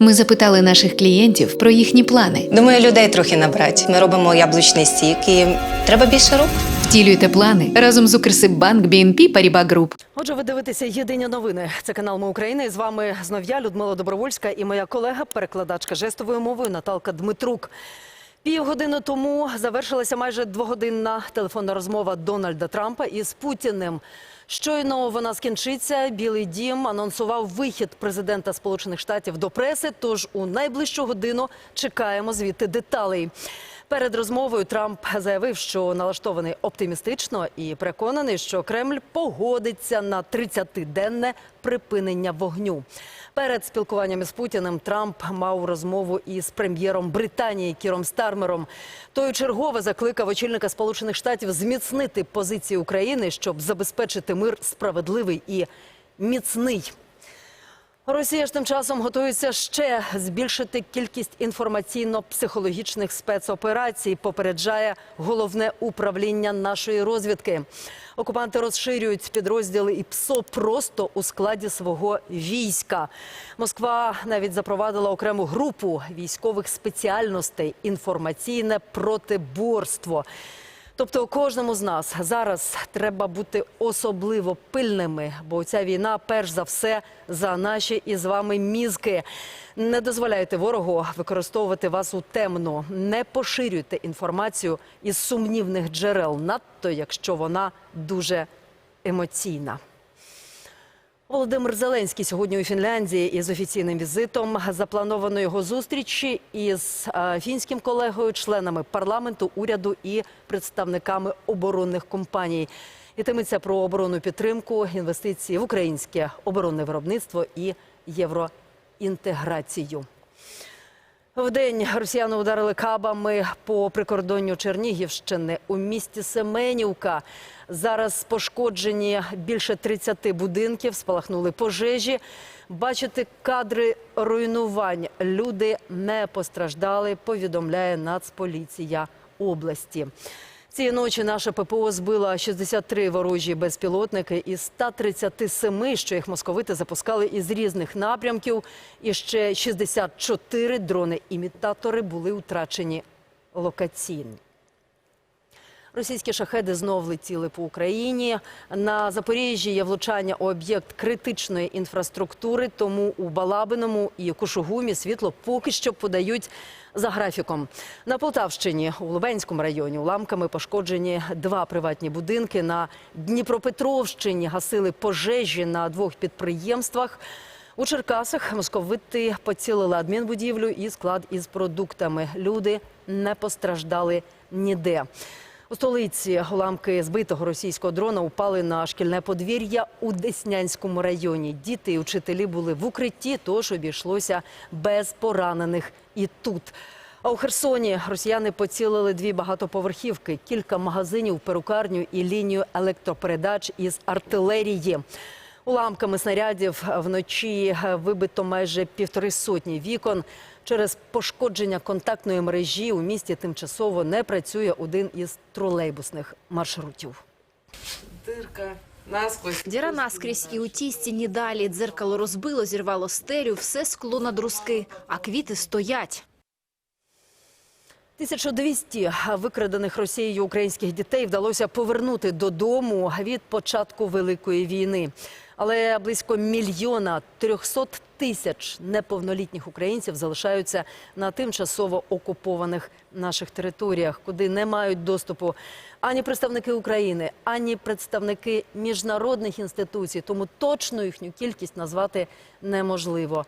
Ми запитали наших клієнтів про їхні плани. Думаю, людей трохи набрати. Ми робимо яблучний сік і треба більше рук. Втілюйте плани разом з Укрсиббанк BNP Paribas Group. Отже, ви дивитеся єдині новини. Це канал Ми України. І з вами знов я, Людмила Добровольська, і моя колега, перекладачка жестовою мовою Наталка Дмитрук. Півгодини тому завершилася майже двогодинна телефонна розмова Дональда Трампа із Путіним. Щойно вона скінчиться. Білий дім анонсував вихід президента Сполучених Штатів до преси. Тож у найближчу годину чекаємо звідти деталей. Перед розмовою Трамп заявив, що налаштований оптимістично і переконаний, що Кремль погодиться на 30-денне припинення вогню. Перед спілкуванням із Путіним Трамп мав розмову із прем'єром Британії Кіром Стармером. Той чергове закликав очільника Сполучених Штатів зміцнити позиції України, щоб забезпечити мир справедливий і міцний. Росія ж тим часом готується ще збільшити кількість інформаційно-психологічних спецоперацій. Попереджає головне управління нашої розвідки. Окупанти розширюють підрозділи і ПСО просто у складі свого війська. Москва навіть запровадила окрему групу військових спеціальностей інформаційне протиборство. Тобто кожному з нас зараз треба бути особливо пильними, бо ця війна, перш за все, за наші і з вами мізки. Не дозволяйте ворогу використовувати вас у темну. Не поширюйте інформацію із сумнівних джерел, надто якщо вона дуже емоційна. Володимир Зеленський сьогодні у Фінляндії із офіційним візитом. Заплановано його зустрічі із е, фінським колегою, членами парламенту, уряду і представниками оборонних компаній. Ітиметься про оборонну підтримку, інвестиції в українське оборонне виробництво і євроінтеграцію. Вдень росіяни ударили кабами по прикордонню Чернігівщини у місті Семенівка. Зараз пошкоджені більше 30 будинків, спалахнули пожежі. Бачити кадри руйнувань. Люди не постраждали, повідомляє Нацполіція області. Цієї ночі наша ППО збила 63 ворожі безпілотники із 137, що їх московити запускали із різних напрямків. І ще 64 дрони-імітатори були втрачені локаційно. Російські шахеди знов летіли по Україні. На Запоріжжі є влучання у об'єкт критичної інфраструктури, тому у Балабиному і Кушугумі світло поки що подають за графіком. На Полтавщині у Лубенському районі уламками пошкоджені два приватні будинки. На Дніпропетровщині гасили пожежі на двох підприємствах. У Черкасах московити поцілили адмінбудівлю і склад із продуктами. Люди не постраждали ніде. У столиці уламки збитого російського дрона упали на шкільне подвір'я у Деснянському районі. Діти і учителі були в укритті, тож обійшлося без поранених і тут. А у Херсоні росіяни поцілили дві багатоповерхівки, кілька магазинів, перукарню і лінію електропередач із артилерії. Уламками снарядів вночі вибито майже півтори сотні вікон. Через пошкодження контактної мережі у місті тимчасово не працює один із тролейбусних маршрутів. Дирка насквозь. Діра наскрізь і у тій стіні далі. Дзеркало розбило, зірвало стелю, все скло на друзки, а квіти стоять. 1200 викрадених Росією українських дітей вдалося повернути додому від початку Великої війни. Але близько мільйона 300 тисяч неповнолітніх українців залишаються на тимчасово окупованих наших територіях, куди не мають доступу ані представники України, ані представники міжнародних інституцій. Тому точно їхню кількість назвати неможливо.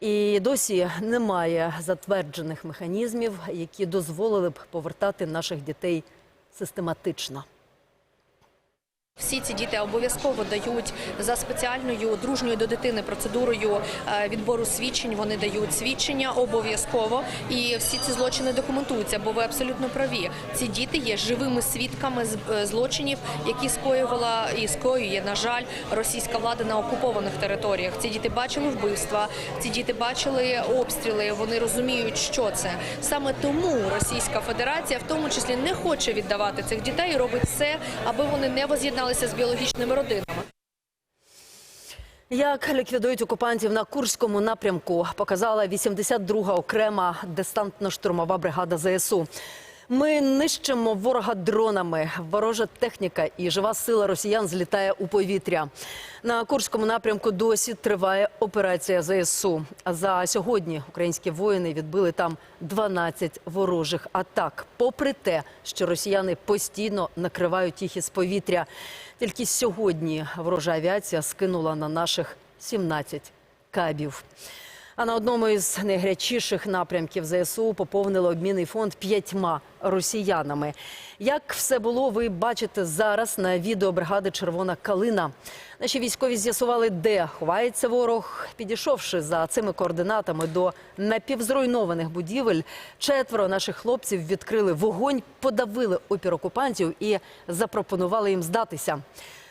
І досі немає затверджених механізмів, які дозволили б повертати наших дітей систематично. Всі ці діти обов'язково дають за спеціальною дружньою до дитини процедурою е, відбору свідчень. Вони дають свідчення обов'язково, і всі ці злочини документуються. Бо ви абсолютно праві. Ці діти є живими свідками е, злочинів, які скоювала і скоює, на жаль, російська влада на окупованих територіях. Ці діти бачили вбивства, ці діти бачили обстріли. Вони розуміють, що це саме тому Російська Федерація, в тому числі, не хоче віддавати цих дітей, і робить все, аби вони не воз'єдналися з біологічними родинами. Як ліквідують окупантів на Курському напрямку, показала 82-га окрема десантно-штурмова бригада ЗСУ. Ми нищимо ворога дронами. Ворожа техніка і жива сила росіян злітає у повітря. На Курському напрямку досі триває операція ЗСУ. За сьогодні українські воїни відбили там 12 ворожих атак. Попри те, що росіяни постійно накривають їх із повітря. Тільки сьогодні ворожа авіація скинула на наших 17 кабів. А на одному із найгарячіших напрямків ЗСУ поповнили обмінний фонд п'ятьма росіянами. Як все було, ви бачите зараз на відео бригади Червона калина. Наші військові з'ясували, де ховається ворог. Підійшовши за цими координатами до напівзруйнованих будівель, четверо наших хлопців відкрили вогонь, подавили опір окупантів і запропонували їм здатися.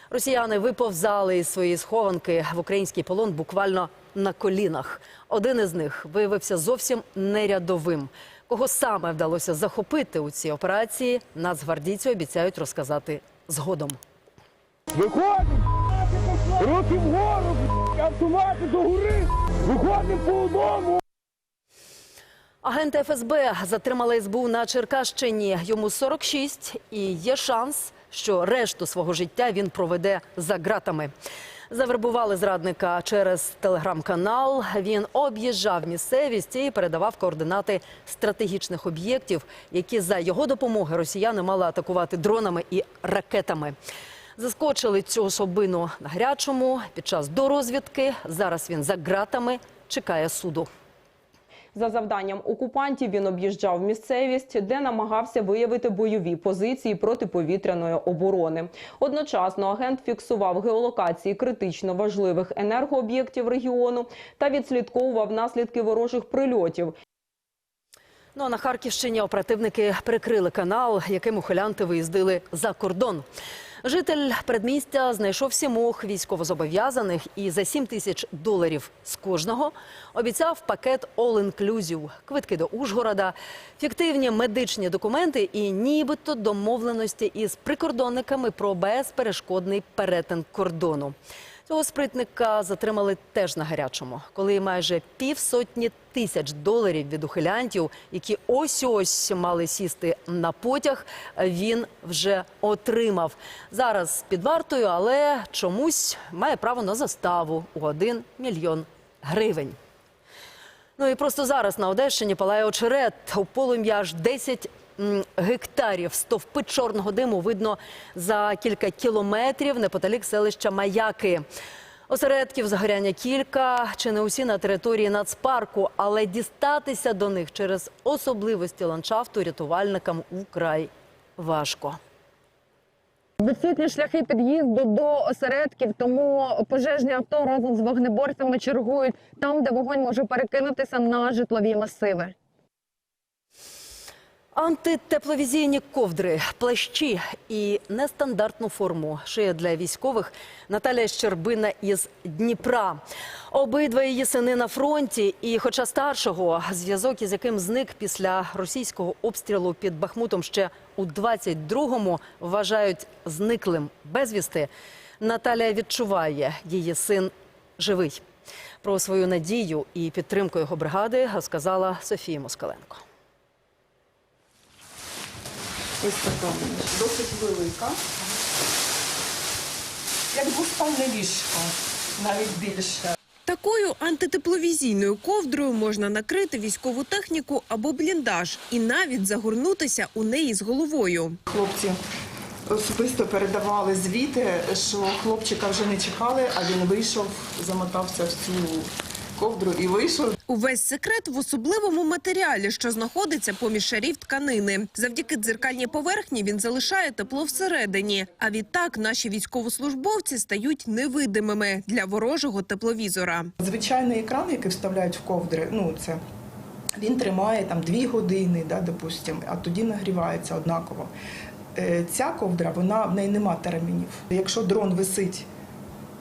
Росіяни виповзали із своєї схованки в український полон буквально на колінах. Один із них виявився зовсім не рядовим. Кого саме вдалося захопити у цій операції, нацгвардійці обіцяють розказати згодом. Виходимо! Руки вгору! Автомати до гори! Виходимо по одному! Агента ФСБ затримали СБУ на Черкащині. Йому 46 і є шанс, що решту свого життя він проведе за ґратами. Завербували зрадника через телеграм-канал. Він об'їжджав місцевість і передавав координати стратегічних об'єктів, які за його допомоги росіяни мали атакувати дронами і ракетами. Заскочили цю особину на гарячому під час дорозвідки. Зараз він за ґратами чекає суду. За завданням окупантів він об'їжджав місцевість, де намагався виявити бойові позиції протиповітряної оборони. Одночасно агент фіксував геолокації критично важливих енергооб'єктів регіону та відслідковував наслідки ворожих прильотів. Ну а на Харківщині оперативники прикрили канал, яким ухилянти виїздили за кордон. Житель передмістя знайшов сімох військовозобов'язаних і за 7 тисяч доларів з кожного обіцяв пакет all-inclusive, квитки до Ужгорода, фіктивні медичні документи і нібито домовленості із прикордонниками про безперешкодний перетин кордону. Цього спритника затримали теж на гарячому, коли майже півсотні тисяч доларів від ухилянтів, які ось ось мали сісти на потяг, він вже отримав. Зараз під вартою, але чомусь має право на заставу у 1 мільйон гривень. Ну і просто зараз на Одещині палає очерет. У полум'я аж 10 м, гектарів. Стовпи чорного диму видно за кілька кілометрів неподалік селища Маяки. Осередків загоряння кілька, чи не усі на території нацпарку, але дістатися до них через особливості ландшафту рятувальникам украй важко. Відсутні шляхи під'їзду до осередків, тому пожежні авто разом з вогнеборцями чергують там, де вогонь може перекинутися на житлові масиви. Антитепловізійні ковдри, плащі і нестандартну форму шиє для військових Наталя Щербина із Дніпра. Обидва її сини на фронті, і, хоча старшого, зв'язок із яким зник після російського обстрілу під Бахмутом ще у 22-му, вважають зниклим безвісти, Наталя відчуває, її син живий. Про свою надію і підтримку його бригади розказала Софія Москаленко. Ось така вона, досить велика. Як двоспальне ліжко, навіть більше. Такою антитепловізійною ковдрою можна накрити військову техніку або бліндаж і навіть загорнутися у неї з головою. Хлопці особисто передавали звіти, що хлопчика вже не чекали, а він вийшов, замотався в цю ковдру і вийшов. Увесь секрет в особливому матеріалі, що знаходиться поміж шарів тканини. Завдяки дзеркальній поверхні він залишає тепло всередині. А відтак наші військовослужбовці стають невидимими для ворожого тепловізора. Звичайний екран, який вставляють в ковдри, ну це він тримає там дві години, да, допустим, а тоді нагрівається однаково. Е, Ця ковдра, вона в неї нема термінів. Якщо дрон висить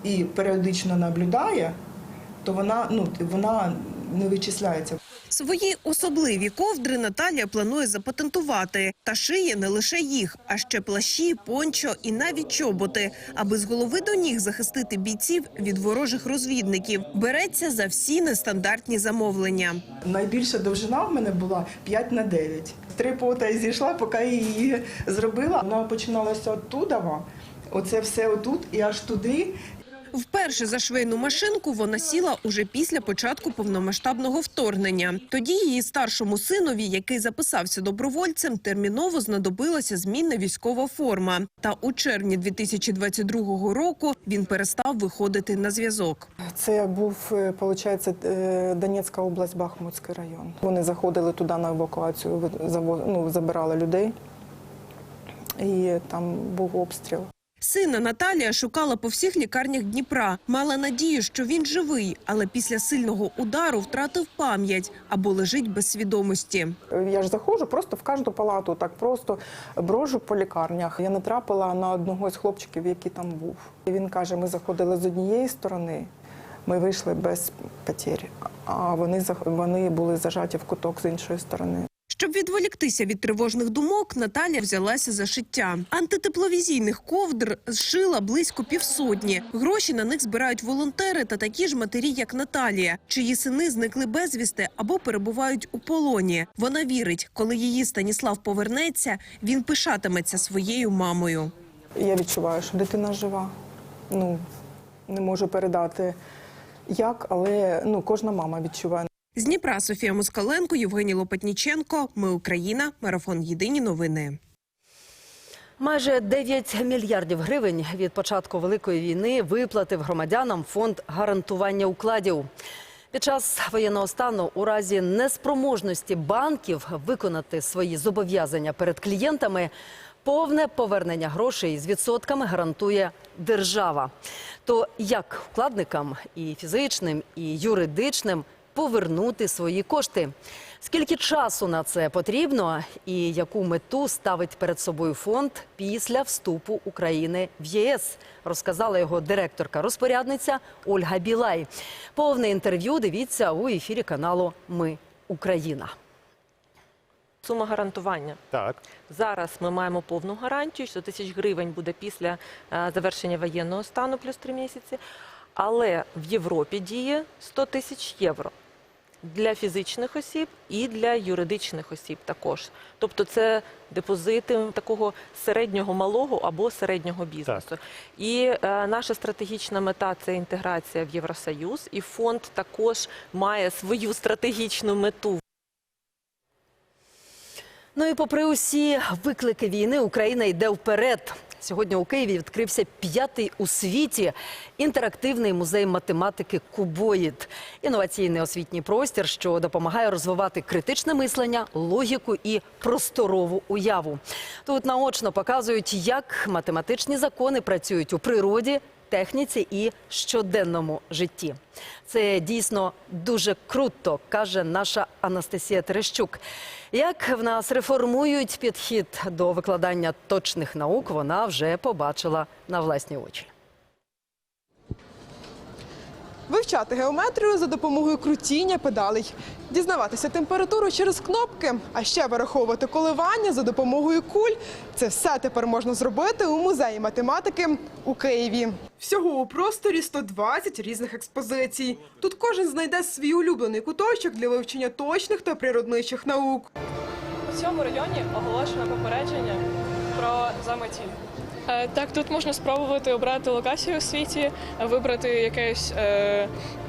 і періодично наблюдає, то вона, ну, вона не вичисляється. Свої особливі ковдри Наталія планує запатентувати. Та шиє не лише їх, а ще плащі, пончо і навіть чоботи, аби з голови до ніг захистити бійців від ворожих розвідників. Береться за всі нестандартні замовлення. Найбільша довжина в мене була 5 на 9. Три пота і зійшла, поки я її зробила. Вона починалася оттуда, оце все отут і аж туди. Вперше за швейну машинку вона сіла уже після початку повномасштабного вторгнення. Тоді її старшому синові, який записався добровольцем, терміново знадобилася змінна військова форма. Та у червні 2022 року він перестав виходити на зв'язок. Це був, виходить, Донецька область, Бахмутський район. Вони заходили туди на евакуацію, ну, забирали людей, і там був обстріл. Сина Наталія шукала по всіх лікарнях Дніпра. Мала надію, що він живий, але після сильного удару втратив пам'ять або лежить без свідомості. Я ж заходжу просто в кожну палату, так просто брожу по лікарнях. Я натрапила на одного з хлопчиків, який там був. Він каже: ми заходили з однієї сторони, ми вийшли без потерь, а вони, вони були зажаті в куток з іншої сторони. Щоб відволіктися від тривожних думок, Наталя взялася за шиття. Антитепловізійних ковдр зшила близько півсотні. Гроші на них збирають волонтери та такі ж матері, як Наталія, чиї сини зникли безвісти або перебувають у полоні. Вона вірить, коли її Станіслав повернеться, він пишатиметься своєю мамою. Я відчуваю, що дитина жива. Ну, не можу передати як, але ну, кожна мама відчуває. З Дніпра Софія Москаленко, Євгеній Лопатніченко. Ми Україна. Марафон. Єдині новини. Майже 9 мільярдів гривень від початку великої війни виплатив громадянам фонд гарантування укладів. Під час воєнного стану у разі неспроможності банків виконати свої зобов'язання перед клієнтами. Повне повернення грошей з відсотками гарантує держава. То як вкладникам і фізичним, і юридичним повернути свої кошти? Скільки часу на це потрібно, і яку мету ставить перед собою фонд після вступу України в ЄС? Розказала його директорка-розпорядниця Ольга Білай. Повне інтерв'ю дивіться у ефірі каналу Ми Україна. Сума гарантування. Так. Зараз ми маємо повну гарантію, 100 тисяч гривень буде після е, завершення воєнного стану плюс 3 місяці. Але в Європі діє 100 тисяч євро для фізичних осіб і для юридичних осіб також. Тобто це депозити такого середнього малого або середнього бізнесу. І е, наша стратегічна мета це інтеграція в Євросоюз, і фонд також має свою стратегічну мету Ну і попри усі виклики війни, Україна йде вперед. Сьогодні у Києві відкрився п'ятий у світі інтерактивний музей математики Кубоїд. Інноваційний освітній простір, що допомагає розвивати критичне мислення, логіку і просторову уяву. Тут наочно показують, як математичні закони працюють у природі, техніці і щоденному житті. Це дійсно дуже круто, каже наша Анастасія Терещук. Як в нас реформують підхід до викладання точних наук, вона вже побачила на власні очі. Вивчати геометрію за допомогою крутіння педалей, дізнаватися температуру через кнопки, а ще вираховувати коливання за допомогою куль. Це все тепер можна зробити у музеї математики у Києві. Всього у просторі 120 різних експозицій. Тут кожен знайде свій улюблений куточок для вивчення точних та природничих наук. У цьому районі оголошено попередження про заметіль. Е, Так, тут можна спробувати обрати локацію у світі, вибрати якесь, е,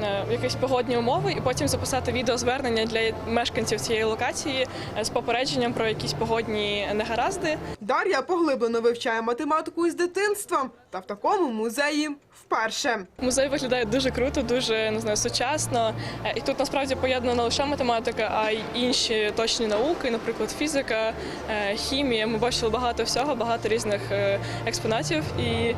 е, якісь погодні умови і потім записати відеозвернення для мешканців цієї локації з попередженням про якісь погодні негаразди. Дар'я поглиблено вивчає математику із дитинства та в такому музеї вперше. Музей виглядає дуже круто, дуже не знаю, сучасно. І тут насправді поєднана не лише математика, а й інші точні науки, наприклад, фізика, хімія. Ми бачили багато всього, багато різних експонатів. І, е,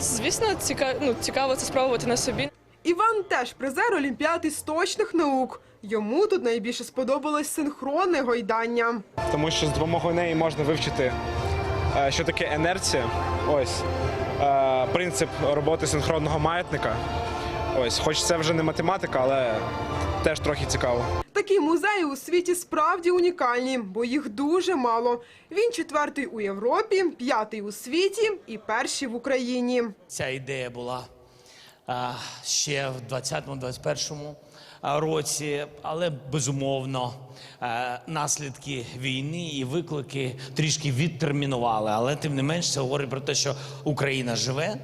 звісно, ціка... ну, цікаво це спробувати на собі. Іван теж призер Олімпіади з точних наук. Йому тут найбільше сподобалось синхронне гойдання. тому що з допомогою неї можна вивчити, е, що таке інерція, ось е, принцип роботи синхронного маятника, Ось, хоч це вже не математика, але теж трохи цікаво. Такі музеї у світі справді унікальні, бо їх дуже мало. Він четвертий у Європі, п'ятий у світі і перший в Україні. Ця ідея була ще в 20-21 році, але безумовно наслідки війни і виклики трішки відтермінували. Але тим не менш це говорить про те, що Україна живе,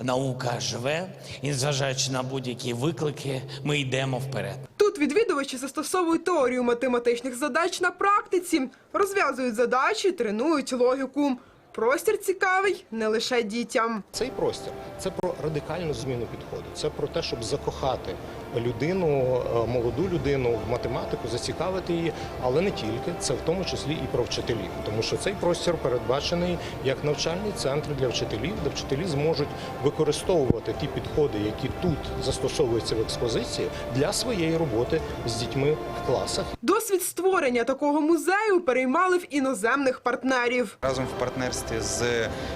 наука живе, і незважаючи на будь-які виклики, ми йдемо вперед. Тут відвідувачі застосовують теорію математичних задач на практиці, розв'язують задачі, тренують логіку. Простір цікавий не лише дітям. Цей простір це про радикальну зміну підходу. Це про те, щоб закохати людину, е, молоду людину в математику, зацікавити її, але не тільки це в тому числі і про вчителів, тому що цей простір передбачений як навчальний центр для вчителів, де вчителі зможуть використовувати ті підходи, які тут застосовуються в експозиції, для своєї роботи з дітьми в класах. Досвід створення такого музею переймали в іноземних партнерів. Разом в партнерстві з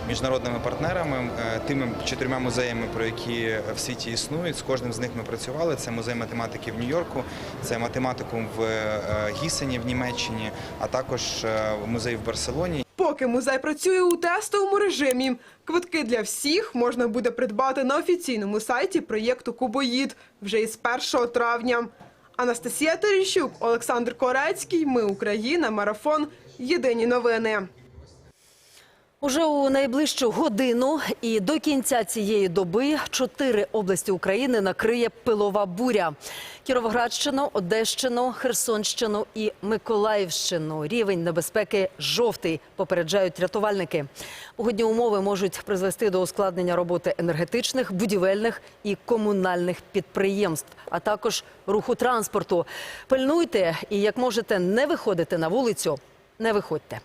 міжнародними партнерами, е, тими чотирма музеями, про які в світі існують, з кожним з них ми працювали. Це музей математики в Нью-Йорку, це математикум в е, Гісені в Німеччині, а також е, музей в Барселоні. Поки музей працює у тестовому режимі, квитки для всіх можна буде придбати на офіційному сайті проєкту Кубоїд вже із 1 травня. Анастасія Терещук, Олександр Корецький. Ми Україна. Марафон. Єдині новини. Уже у найближчу годину і до кінця цієї доби чотири області України накриє пилова буря. Кіровоградщину, Одещину, Херсонщину і Миколаївщину. Рівень небезпеки жовтий, попереджають рятувальники. Погодні умови можуть призвести до ускладнення роботи енергетичних, будівельних і комунальних підприємств, а також руху транспорту. Пильнуйте і як можете не виходити на вулицю, не виходьте.